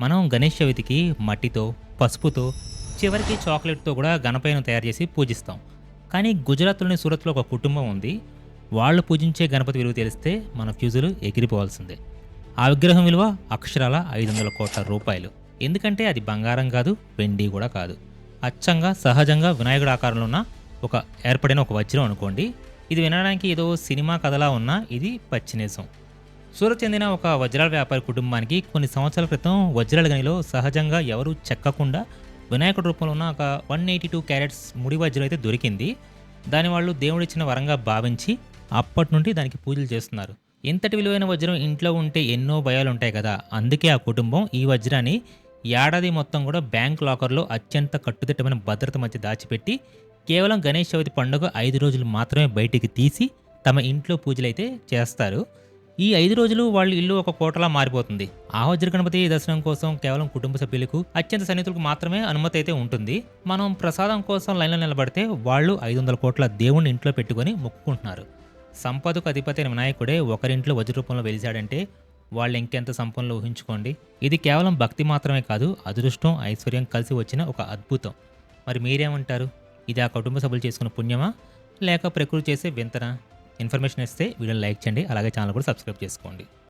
మనం గణేష్ చవితికి మట్టితో పసుపుతో చివరికి చాక్లెట్తో కూడా గణపతిని తయారు చేసి పూజిస్తాం. కానీ గుజరాత్లోని సూరత్లో ఒక కుటుంబం ఉంది. వాళ్ళు పూజించే గణపతి విలువ తెలిస్తే మన ఫ్యూజులు ఎగిరిపోవాల్సిందే. ఆ విగ్రహం విలువ అక్షరాల ఐదు వందల కోట్ల రూపాయలు. ఎందుకంటే అది బంగారం కాదు వెండి కూడా కాదు. అచ్చంగా సహజంగా వినాయకుడు ఆకారంలో ఉన్న ఒక ఏర్పడిన ఒక వజ్రం అనుకోండి. ఇది వినడానికి ఏదో సినిమా కథలా ఉన్న ఇది పచ్చినేసం. సూరత్ చెందిన ఒక వజ్రాల వ్యాపారి కుటుంబానికి కొన్ని సంవత్సరాల క్రితం వజ్రాల గనిలో సహజంగా ఎవరూ చెక్కకుండా వినాయకుడి రూపంలో ఉన్న ఒక వన్ ఎయిటీ టూ క్యారెట్స్ ముడి వజ్రం అయితే దొరికింది. దాని వాళ్ళు దేవుడిచ్చిన వరంగా భావించి అప్పటి నుండి దానికి పూజలు చేస్తున్నారు. ఇంతటి విలువైన వజ్రం ఇంట్లో ఉంటే ఎన్నో భయాలు ఉంటాయి కదా. అందుకే ఆ కుటుంబం ఈ వజ్రాన్ని ఏడాది మొత్తం కూడా బ్యాంక్ లాకర్లో అత్యంత కట్టుదిట్టమైన భద్రత మధ్య దాచిపెట్టి కేవలం గణేష్ చవితి పండుగ ఐదు రోజులు మాత్రమే బయటికి తీసి తమ ఇంట్లో పూజలైతే చేస్తారు. ఈ ఐదు రోజులు వాళ్ళ ఇల్లు ఒక కోటలా మారిపోతుంది. ఆ గణపతి దర్శనం కోసం కేవలం కుటుంబ సభ్యులకు అత్యంత సన్నిహితులకు మాత్రమే అనుమతి అయితే ఉంటుంది. మనం ప్రసాదం కోసం లైన్లో నిలబడితే వాళ్ళు ఐదు వందల కోట్ల దేవుణ్ణి ఇంట్లో పెట్టుకొని మొక్కుకుంటున్నారు. సంపదకు అధిపతి అయిన వినాయకుడే ఒకరింట్లో వజ్ర రూపంలో వెలిశాడంటే వాళ్ళు ఇంకెంత సంపన్నులు ఊహించుకోండి. ఇది కేవలం భక్తి మాత్రమే కాదు అదృష్టం ఐశ్వర్యం కలిసి వచ్చిన ఒక అద్భుతం. మరి మీరేమంటారు? ఇది ఆ కుటుంబ సభ్యులు చేసుకున్న పుణ్యమా? లేక ప్రకృతి చేసే వింతనా? ఇన్ఫర్మేషన్ ఇస్తే వీడియోని లైక్ చేయండి అలాగే ఛానల్ కూడా సబ్స్క్రైబ్ చేసుకోండి.